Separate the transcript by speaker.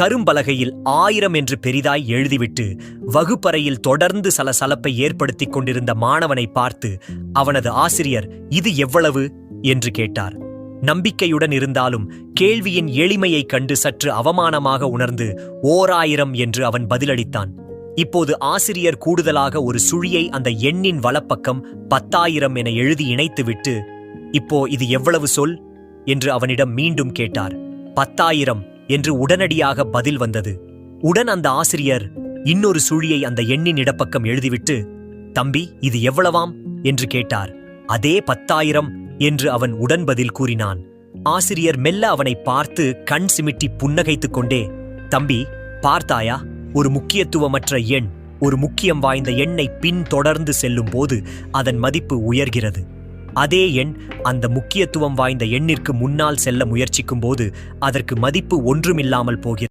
Speaker 1: கரும்பலகையில் ஆயிரம் என்று பெரிதாய் எழுதிவிட்டு வகுப்பறையில் தொடர்ந்து சலசலப்பை ஏற்படுத்திக் கொண்டிருந்த மாணவனை பார்த்து அவனது ஆசிரியர் இது எவ்வளவு? என்று கேட்டார். நம்பிக்கையுடன் இருந்தாலும் கேள்வியின் எளிமையைக் கண்டு சற்று அவமானமாக உணர்ந்து ஓராயிரம் என்று அவன் பதிலளித்தான். இப்போது ஆசிரியர் கூடுதலாக ஒரு சுழியை அந்த எண்ணின் வலப்பக்கம் பத்தாயிரம் என எழுதி இணைத்துவிட்டு இப்போ இது எவ்வளவு சொல்? என்று அவனிடம் மீண்டும் கேட்டார். பத்தாயிரம். என்று உடனடியாக பதில் வந்தது. உடன் அந்த ஆசிரியர் இன்னொரு சுழியை அந்த எண்ணின் இடப்பக்கம் எழுதிவிட்டு தம்பி இது எவ்வளவாம்? என்று கேட்டார். அதே பத்தாயிரம் என்று அவன் உடன் பதில் கூறினான். ஆசிரியர் மெல்ல அவனை பார்த்து கண் சிமிட்டி புன்னகைத்துக் கொண்டே தம்பி பார்த்தாயா? ஒரு முக்கியத்துவமற்ற எண் ஒரு முக்கியம் வாய்ந்த எண்ணை பின் தொடர்ந்து செல்லும் போது அதன் மதிப்பு உயர்கிறது. அதே எண் அந்த முக்கியத்துவம் வாய்ந்த எண்ணிற்கு முன்னால் செல்ல முயற்சிக்கும் போது அதற்கு மதிப்பு ஒன்றுமில்லாமல் போகிறது.